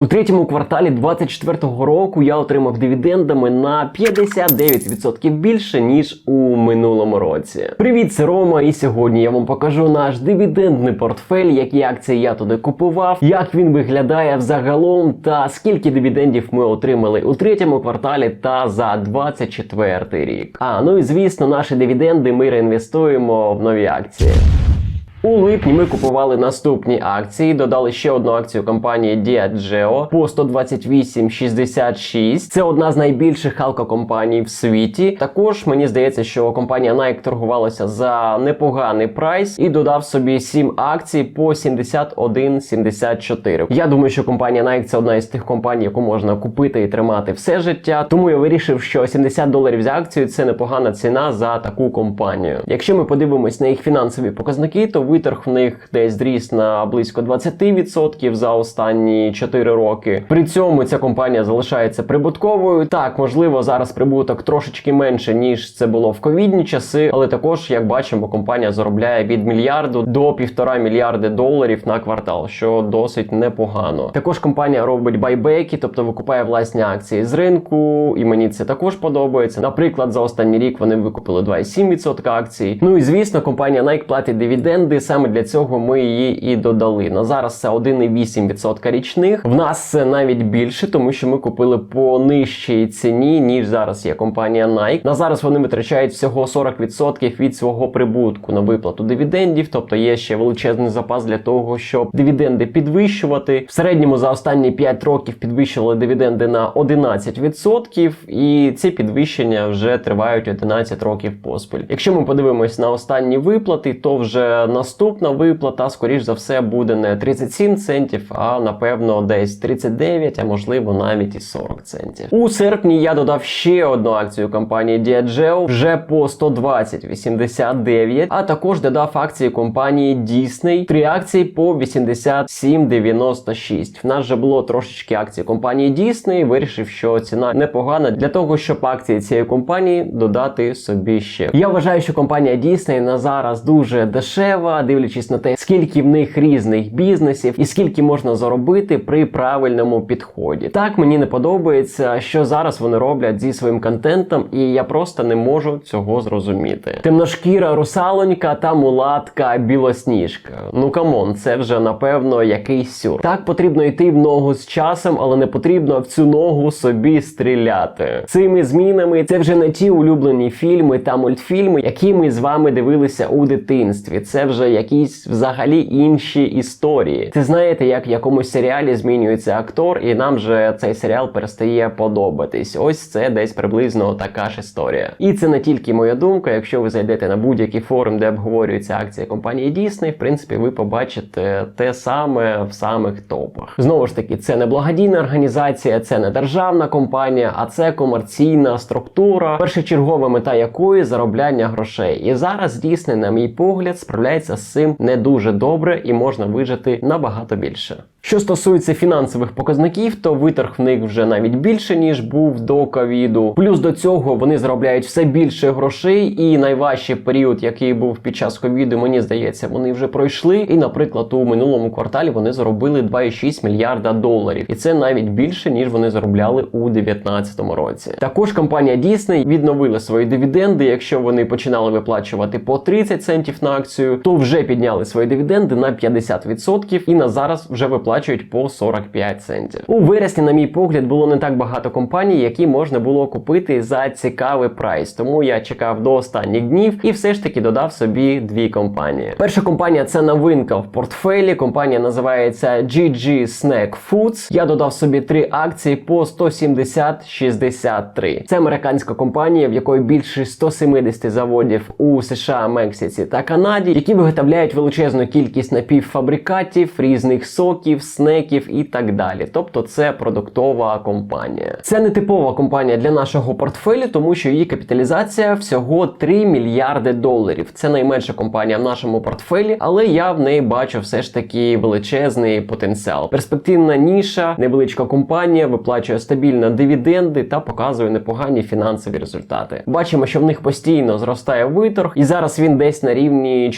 У третьому кварталі 2024 року я отримав дивідендами на 59% більше ніж у минулому році. Привіт, це Рома, і сьогодні я вам покажу наш дивідендний портфель, які акції я туди купував, як він виглядає взагалом, та скільки дивідендів ми отримали у третьому кварталі та за 24 рік. А ну і звісно, наші дивіденди ми реінвестуємо в нові акції. У липні ми купували наступні акції, додали ще одну акцію компанії Diageo по 128,66. Це одна з найбільших алкокомпаній в світі. Також мені здається, що компанія Nike торгувалася за непоганий прайс і додав собі 7 акцій по 71,74. Я думаю, що компанія Nike це одна із тих компаній, яку можна купити і тримати все життя. Тому я вирішив, що 70 доларів за акцію це непогана ціна за таку компанію. Якщо ми подивимось на їх фінансові показники, то виторг в них десь зріс на близько 20% за останні 4 роки. При цьому ця компанія залишається прибутковою. Так, можливо, зараз прибуток трошечки менше ніж це було в ковідні часи, але також, як бачимо, компанія заробляє від мільярду до півтора мільярди доларів на квартал, що досить непогано. Також компанія робить байбеки, тобто викупає власні акції з ринку, і мені це також подобається. Наприклад, за останній рік вони викупили 2,7% акцій. Ну і звісно, компанія Nike платить дивіденди. Саме для цього ми її і додали. На зараз це 1,8% річних. В нас це навіть більше, тому що ми купили по нижчій ціні, ніж зараз є компанія Nike. На зараз вони витрачають всього 40% від свого прибутку на виплату дивідендів, тобто є ще величезний запас для того, щоб дивіденди підвищувати. В середньому за останні 5 років підвищили дивіденди на 11%, і ці підвищення вже тривають 11 років поспіль. Якщо ми подивимось на останні виплати, то вже наступна виплата, скоріш за все, буде не 37 центів, а напевно десь 39, а можливо навіть і 40 центів. У серпні я додав ще одну акцію компанії Diageo вже по 120,89, а також додав акції компанії Disney, три акції по 87,96. В нас же було трошечки акцій компанії Disney. Вирішив, що ціна непогана для того, щоб акції цієї компанії додати собі ще. Я вважаю, що компанія Disney на зараз дуже дешева, дивлячись на те, скільки в них різних бізнесів і скільки можна заробити при правильному підході. Так мені не подобається, що зараз вони роблять зі своїм контентом, і я просто не можу цього зрозуміти. Темношкіра русалонька та мулатка білосніжка. Ну камон, це вже напевно якийсь сюр. Так потрібно йти в ногу з часом, але не потрібно в цю ногу собі стріляти. Цими змінами це вже не ті улюблені фільми та мультфільми, які ми з вами дивилися у дитинстві. Це вже якісь взагалі інші історії. Це знаєте, як в якомусь серіалі змінюється актор, і нам же цей серіал перестає подобатись. Ось це десь приблизно така ж історія. І це не тільки моя думка. Якщо ви зайдете на будь-який форум, де обговорюється акція компанії Disney, в принципі, ви побачите те саме в самих топах. Знову ж таки, це не благодійна організація, це не державна компанія, а це комерційна структура, першочергова мета якої заробляння грошей. І зараз Disney, на мій погляд, справляється з цим не дуже добре і можна вижити набагато більше. Що стосується фінансових показників, то виторг в них вже навіть більше ніж був до ковіду. Плюс до цього вони заробляють все більше грошей, і найважчий період, який був під час ковіду, мені здається, вони вже пройшли. І, наприклад, у минулому кварталі вони заробили 2,6 мільярда доларів, і це навіть більше ніж вони заробляли у 2019 році. Також компанія Disney відновила свої дивіденди. Якщо вони починали виплачувати по 30 центів на акцію, то вже підняли свої дивіденди на 50% і на зараз вже виплачують по 45 центів. У вересні, на мій погляд, було не так багато компаній, які можна було купити за цікавий прайс. Тому я чекав до останніх днів і все ж таки додав собі дві компанії. Перша компанія це новинка в портфелі. Компанія називається GG Snack Foods. Я додав собі три акції по 170,63. Це американська компанія, в якої більше 170 заводів у США, Мексиці та Канаді, які виготовляють величезну кількість напівфабрикатів, різних соків, снеків і так далі. Тобто це продуктова компанія. Це не типова компанія для нашого портфелю, тому що її капіталізація всього 3 мільярди доларів. Це найменша компанія в нашому портфелі, але я в неї бачу все ж таки величезний потенціал. Перспективна ніша, невеличка компанія, виплачує стабільно дивіденди та показує непогані фінансові результати. Бачимо, що в них постійно зростає виторг, і зараз він десь на рівні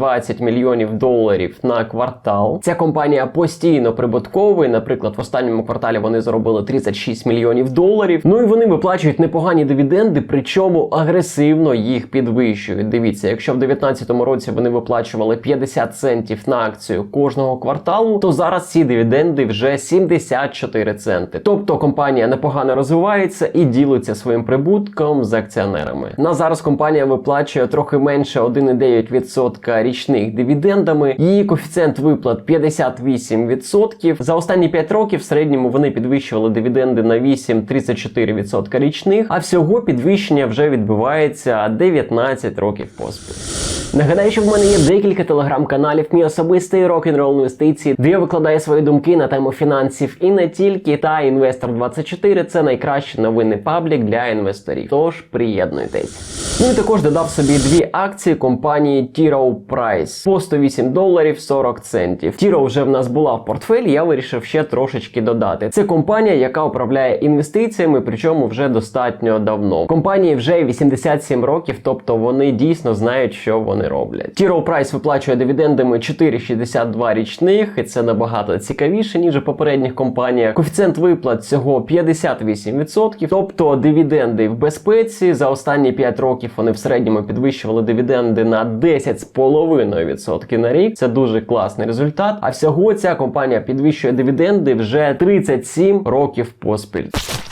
20 мільйонів доларів на квартал. Ця компанія постійно прибутковує. Наприклад, в останньому кварталі вони заробили 36 мільйонів доларів. Ну і вони виплачують непогані дивіденди, причому агресивно їх підвищують. Дивіться, якщо в 2019 році вони виплачували 50 центів на акцію кожного кварталу, то зараз ці дивіденди вже 74 центи. Тобто компанія непогано розвивається і ділиться своїм прибутком з акціонерами. На зараз компанія виплачує трохи менше 1,9% річних дивідендами. Її коефіцієнт виплат 58%. За останні 5 років в середньому вони підвищували дивіденди на 8-34% річних, а всього підвищення вже відбувається 19 років поспіль. Нагадаю, що в мене є декілька телеграм-каналів, мій особистий рок-н-рол інвестиції, де я викладаю свої думки на тему фінансів і не тільки. Та інвестор 24 це найкращий новинний паблік для інвесторів. Тож приєднуйтесь. Ну і також додав собі дві акції компанії T-Row Price по 108 доларів 40 центів. T-Row вже в нас була в портфелі. Я вирішив ще трошечки додати. Це компанія, яка управляє інвестиціями, причому вже достатньо давно. Компанії вже 87 років, тобто вони дійсно знають, що вони роблять. T-Row Price виплачує дивідендами 4,62 річних, і це набагато цікавіше ніж у попередніх компаніях. Коефіцієнт виплат всього 58%, тобто дивіденди в безпеці за останні 5 років вони в середньому підвищували дивіденди на 10,5% на рік. Це дуже класний результат. А всього ця компанія підвищує дивіденди вже 37 років поспіль.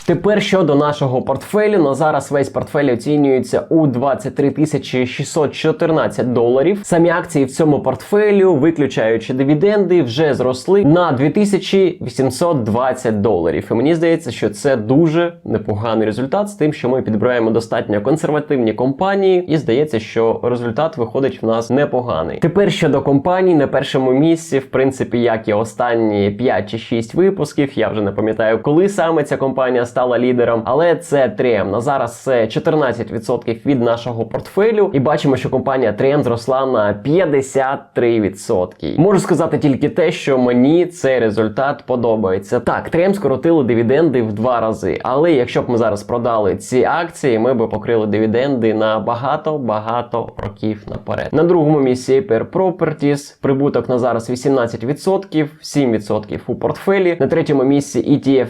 Тепер щодо нашого портфелю, на зараз весь портфель оцінюється у 23 тисячі 614 доларів. Самі акції в цьому портфелю, виключаючи дивіденди, вже зросли на 2820 доларів. І мені здається, що це дуже непоганий результат з тим, що ми підбираємо достатньо консервативні компанії, і здається, що результат виходить в нас непоганий. Тепер щодо компаній на першому місці, в принципі, як і останні 5 чи 6 випусків, я вже не пам'ятаю, коли саме ця компанія стала лідером, але це 3M. На зараз це 14% від нашого портфелю, і бачимо, що компанія 3M зросла на 53%. Можу сказати тільки те, що мені цей результат подобається. Так, 3M скоротили дивіденди в два рази, але якщо б ми зараз продали ці акції, ми б покрили дивіденди на багато-багато років наперед. На другому місці APR Properties, прибуток на зараз 18%, 7% у портфелі. На третьому місці ETF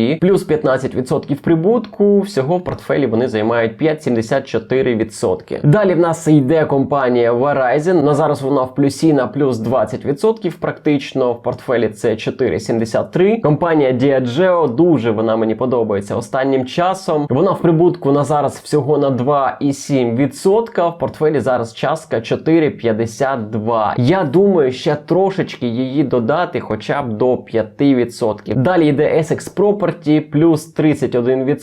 SCHD, плюс 15% прибутку. Всього в портфелі вони займають 5,74%. Далі в нас йде компанія Verizon. На зараз вона в плюсі на плюс 20%. Практично в портфелі це 4,73%. Компанія Diageo дуже вона мені подобається останнім часом. Вона в прибутку на зараз всього на 2,7%. В портфелі зараз частка 4,52%. Я думаю, ще трошечки її додати, хоча б до 5%. Далі йде Essex Property, плюс 31%,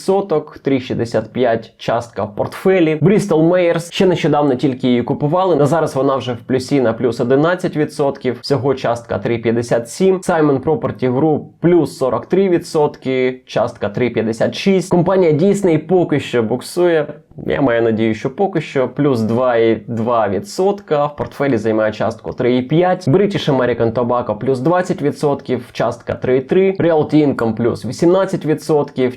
3,65 частка в портфелі. Bristol Myers ще нещодавно тільки її купували. На зараз вона вже в плюсі на плюс 11%, всього частка 3,57. Simon Property Group плюс 43%, частка 3,56. Компанія Disney поки що буксує. Я маю надію, що поки що плюс 2,2%, в портфелі займає частку 3,5%. British American Tobacco плюс 20%, частка 3,3%. Realty Income плюс 18%,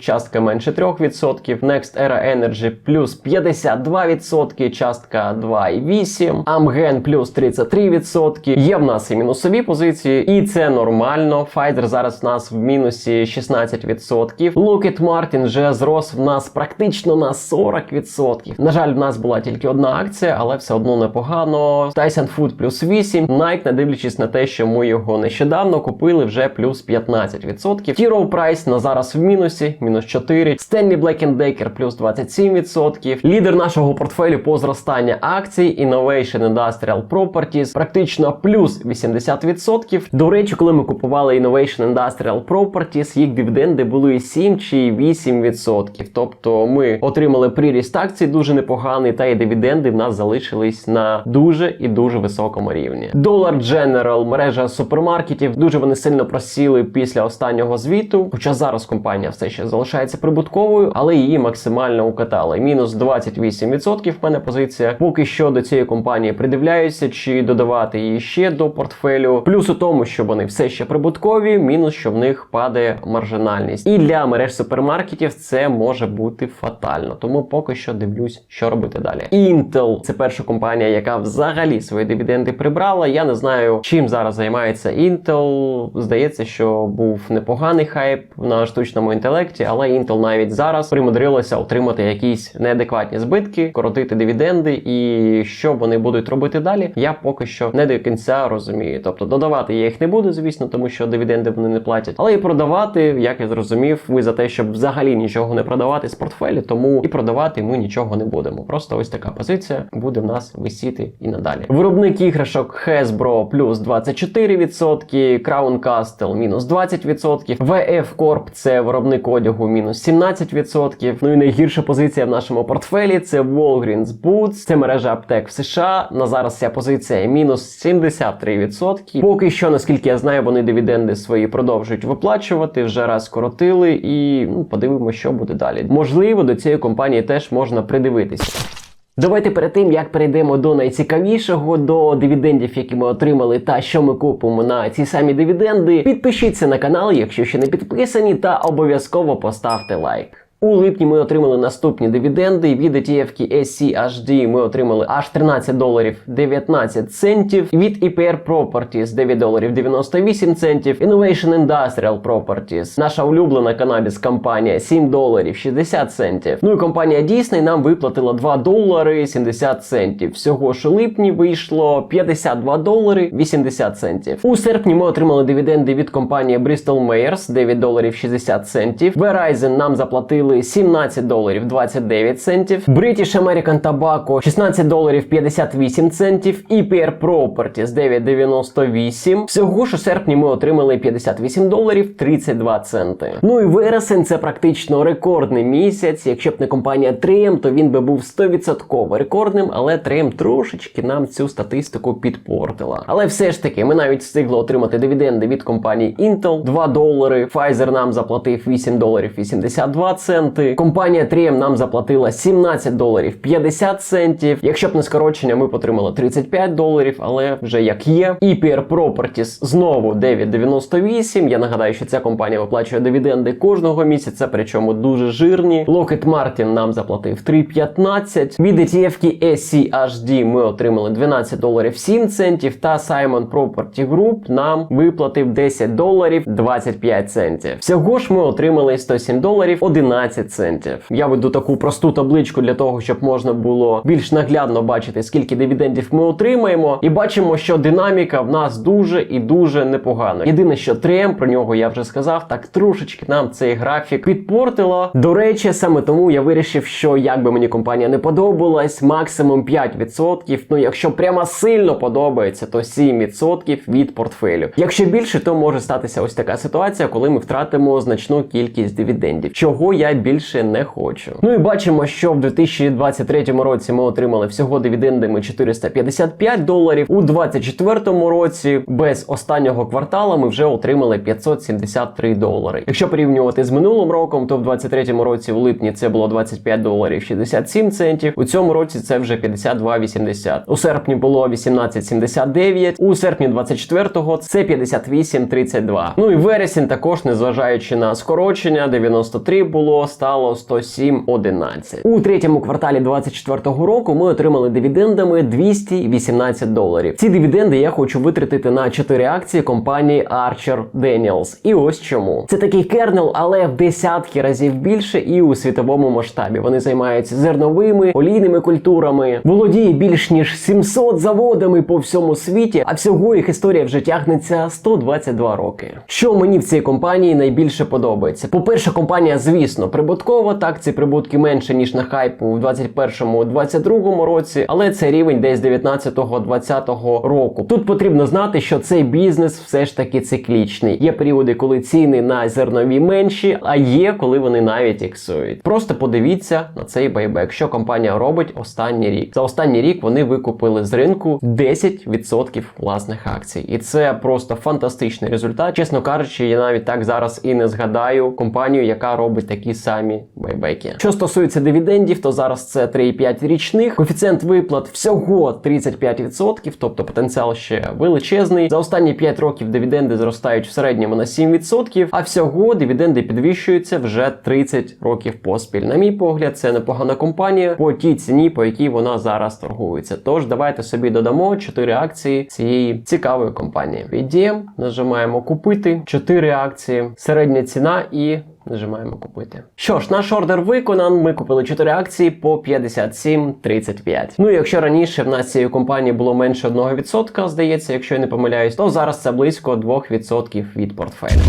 частка менше 3%. Next Era Energy плюс 52%, частка 2,8%. Amgen плюс 33%. Є в нас і мінусові позиції, і це нормально. Pfizer зараз в нас в мінусі 16%. Lockheed Martin вже зрос в нас практично на 40%. На жаль, в нас була тільки одна акція, але все одно непогано. Tyson Food плюс 8. Nike, не дивлячись на те, що ми його нещодавно купили, вже плюс 15%. T-Row Price на зараз в мінусі, мінус 4. Stanley Black Decker плюс 27%. Лідер нашого портфелю по зростанню акцій Innovation Industrial Properties практично плюс 80%. До речі, коли ми купували Innovation Industrial Properties, їх дивіденди були 7 чи 8%. Тобто ми отримали приріст акцій дуже непоганий, та і дивіденди в нас залишились на дуже і дуже високому рівні. Dollar General, мережа супермаркетів, дуже вони сильно просіли після останнього звіту. Хоча зараз зараз компанія все ще залишається прибутковою, але її максимально укатали. Мінус 28% в мене позиція. Поки що до цієї компанії придивляюся, чи додавати її ще до портфелю. Плюс у тому, що вони все ще прибуткові, мінус, що в них падає маржинальність. І для мереж супермаркетів це може бути фатально. Тому поки що дивлюсь, що робити далі. Intel – це перша компанія, яка взагалі свої дивіденди прибрала. Я не знаю, чим зараз займається Intel. Здається, що був непоганий хайп на штучному інтелекті, але Intel навіть зараз примудрилася отримати якісь неадекватні збитки, коротити дивіденди, і що вони будуть робити далі, я поки що не до кінця розумію. Тобто додавати я їх не буду, звісно, тому що дивіденди вони не платять. Але і продавати, як я зрозумів, ви за те, щоб взагалі нічого не продавати з портфелі, тому і продавати ми нічого не будемо. Просто ось така позиція буде в нас висіти і надалі. Виробник іграшок Hasbro плюс 24%, Crown Castle мінус 20%, VF Corp це виробник одягу мінус 17%. Ну і найгірша позиція в нашому портфелі це Walgreens Boots, це мережа аптек в США. На зараз ця позиція мінус 73%. Поки що, наскільки я знаю, вони дивіденди свої продовжують виплачувати, вже раз скоротили, і ну, подивимося, що буде далі. Можливо, до цієї компанії теж можна придивитися. Давайте перед тим, як перейдемо до найцікавішого, до дивідендів, які ми отримали, та що ми купимо на ці самі дивіденди, підпишіться на канал, якщо ще не підписані, та обов'язково поставте лайк. У липні ми отримали наступні дивіденди. Від ETF SCHD ми отримали аж 13 доларів 19 центів. Від EPR Properties 9 доларів 98 центів. Innovation Industrial Properties, наша улюблена канабіс компанія 7 доларів 60 центів. Ну і компанія Disney нам виплатила 2 долари 70 центів. Всього ж у липні вийшло 52 долари 80 центів. У серпні ми отримали дивіденди від компанії Bristol Myers 9 доларів 60 центів. Verizon нам заплатили 17 доларів 29 центів. British American Tobacco 16 доларів 58 центів. і EPR Properties 9,98. Всього ж у серпні ми отримали 58 доларів 32 центи. Ну і вересень це практично рекордний місяць. Якщо б не компанія 3M, то він би був 100% рекордним, але 3M трошечки нам цю статистику підпортила. Але все ж таки, ми навіть встигли отримати дивіденди від компанії Intel 2 долари. Pfizer нам заплатив 8 доларів 82 центи. Компанія 3M нам заплатила 17 доларів 50 центів. Якщо б не скорочення, ми б отримали 35 доларів, але вже як є. EPR Properties знову 9,98. Я нагадаю, що ця компанія виплачує дивіденди кожного місяця, причому дуже жирні. Lockheed Martin нам заплатив 3,15. Від ETF SCHD ми отримали 12 доларів 7 центів. Та Simon Property Group нам виплатив 10 доларів 25 центів. Всього ж ми отримали 107 доларів 11 центів. Я веду таку просту табличку для того, щоб можна було більш наглядно бачити, скільки дивідендів ми отримаємо. І бачимо, що динаміка в нас дуже і дуже непогана. Єдине, що 3M, про нього я вже сказав, так трошечки нам цей графік підпортила. До речі, саме тому я вирішив, що як би мені компанія не подобалась, максимум 5%. Ну, якщо прямо сильно подобається, то 7% від портфелю. Якщо більше, то може статися ось така ситуація, коли ми втратимо значну кількість дивідендів, чого я більше не хочу. Ну і бачимо, що в 2023 році ми отримали всього дивідендами 455 доларів. У 2024 році без останнього квартала ми вже отримали 573 долари. Якщо порівнювати з минулим роком, то в 2023 році в липні це було 25 доларів 67 центів. У цьому році це вже 52,80. У серпні було 18,79. У серпні 24-го це 58,32. Ну і вересень також, незважаючи на скорочення, 93 було, стало 107,11. У третьому кварталі 24-го року ми отримали дивідендами 218 доларів. Ці дивіденди я хочу витратити на 4 акції компанії Archer Daniels. І ось чому. Це такий кернел, але в десятки разів більше і у світовому масштабі. Вони займаються зерновими, олійними культурами, володіє більш ніж 700 заводами по всьому світі, а всього їх історія вже тягнеться 122 роки. Що мені в цій компанії найбільше подобається? По-перше, компанія, звісно, прибутково. Так, ці прибутки менше ніж на хайпу в 21-22 році, але це рівень десь 19-20 року. Тут потрібно знати, що цей бізнес все ж таки циклічний. Є періоди, коли ціни на зернові менші, а є коли вони навіть іксують. Просто подивіться на цей байбек, що компанія робить останній рік. За останній рік вони викупили з ринку 10% власних акцій, і це просто фантастичний результат. Чесно кажучи, я навіть так зараз і не згадаю компанію, яка робить такі самі байбеки. Що стосується дивідендів, то зараз це 3,5 річних. Коефіцієнт виплат всього 35%, тобто потенціал ще величезний. За останні 5 років дивіденди зростають в середньому на 7%, а всього дивіденди підвищуються вже 30 років поспіль. На мій погляд, це непогана компанія по тій ціні, по якій вона зараз торгується. Тож давайте собі додамо 4 акції цієї цікавої компанії. Віддіємо, нажимаємо купити 4 акції, середня ціна і. Нажимаємо купити. Що ж, наш ордер виконан. Ми купили 4 акції по 57,35. Ну і якщо раніше в нас цієї компанії було менше 1%, здається, якщо я не помиляюсь, то зараз це близько 2% від портфелю.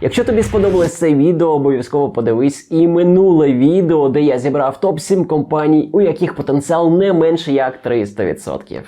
Якщо тобі сподобалось це відео, обов'язково подивись і минуле відео, де я зібрав топ 7 компаній, у яких потенціал не менше як 300%.